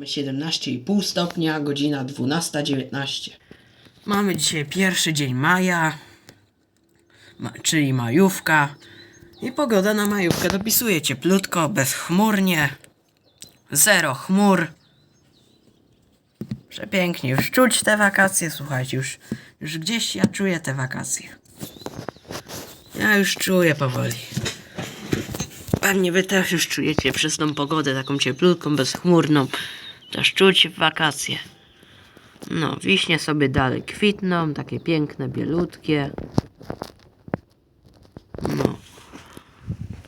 Mamy 17,5 stopnia, godzina 12.19. Mamy dzisiaj pierwszy dzień maja, ma, czyli majówka. I pogoda na majówkę dopisuje cieplutko, bezchmurnie, zero chmur. Przepięknie, już czuć te wakacje, słuchajcie, już, już gdzieś ja czuję te wakacje. Ja już czuję powoli. Pewnie wy też już czujecie przez tą pogodę taką cieplutką, bezchmurną. Też czuć wakacje. No, wiśnie sobie dalej kwitną, takie piękne, bielutkie. No.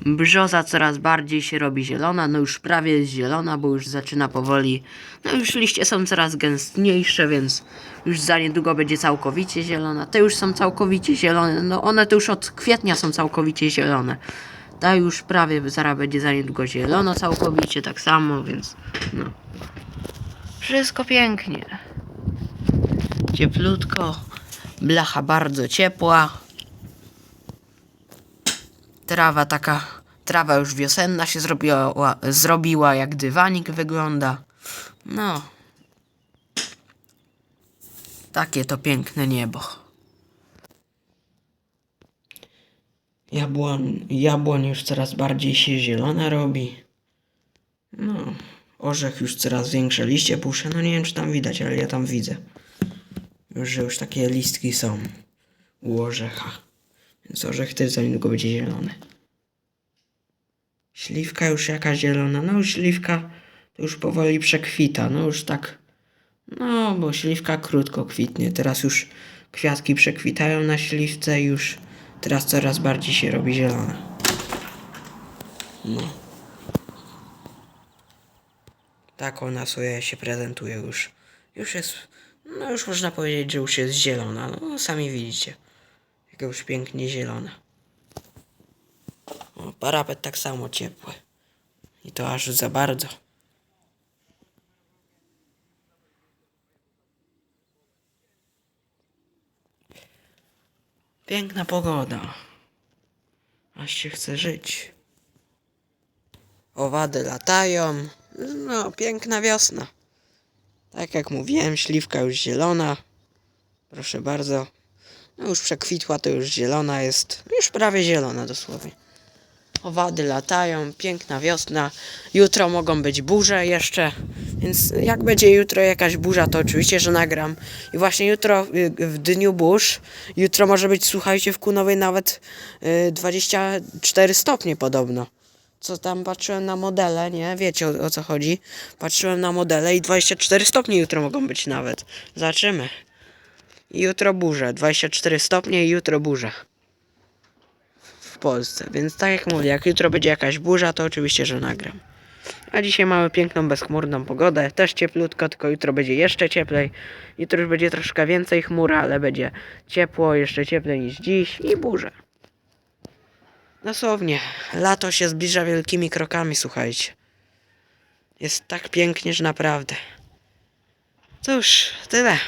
Brzoza coraz bardziej się robi zielona, no już prawie jest zielona, bo już zaczyna powoli, no już liście są coraz gęstniejsze, więc już za niedługo będzie całkowicie zielona. Te już są całkowicie zielone, no one to już od kwietnia są całkowicie zielone. Ta już prawie zaraz będzie za niedługo zielona całkowicie, tak samo, więc no. Wszystko pięknie. Cieplutko, blacha bardzo ciepła. Trawa taka, trawa już wiosenna się zrobiła, zrobiła jak dywanik wygląda. No. Takie to piękne niebo. Jabłoń, jabłoń już coraz bardziej się zielona robi. No, orzech już coraz większe liście puszcza. No nie wiem, czy tam widać, ale ja tam widzę. Że już takie listki są u orzecha. Więc orzech też za niedługo będzie zielony. Śliwka już jaka zielona. No śliwka to już powoli przekwita. No już tak. No, bo śliwka krótko kwitnie. Teraz już kwiatki przekwitają na śliwce już teraz coraz bardziej się robi zielona. No. Tak ona sobie się prezentuje już. Już jest, no już można powiedzieć, że już jest zielona. No sami widzicie. Jaka już pięknie zielona. O, parapet tak samo ciepły. I to aż za bardzo. Piękna pogoda. Aż się chce żyć. Owady latają. No, piękna wiosna. Tak jak mówiłem, śliwka już zielona. Proszę bardzo. No już przekwitła, to już zielona jest. Już prawie zielona dosłownie. Owady latają, piękna wiosna. Jutro mogą być burze jeszcze, więc jak będzie jutro jakaś burza, to oczywiście, że nagram. I właśnie jutro, y, w dniu burz, jutro może być, słuchajcie, w Kunowej nawet y, 24 stopnie podobno. Co tam patrzyłem na modele, nie? Wiecie o, o co chodzi. Patrzyłem na modele i 24 stopnie jutro mogą być nawet. Zobaczymy. Jutro burze, 24 stopnie i jutro burza w Polsce. Więc tak jak mówię, jak jutro będzie jakaś burza, to oczywiście, że nagram. A dzisiaj mamy piękną, bezchmurną pogodę. Też cieplutko, tylko jutro będzie jeszcze cieplej. Jutro już będzie troszkę więcej chmur, ale będzie ciepło, jeszcze cieplej niż dziś i burze. Dosłownie, lato się zbliża wielkimi krokami, słuchajcie. Jest tak pięknie, że naprawdę. Cóż, tyle.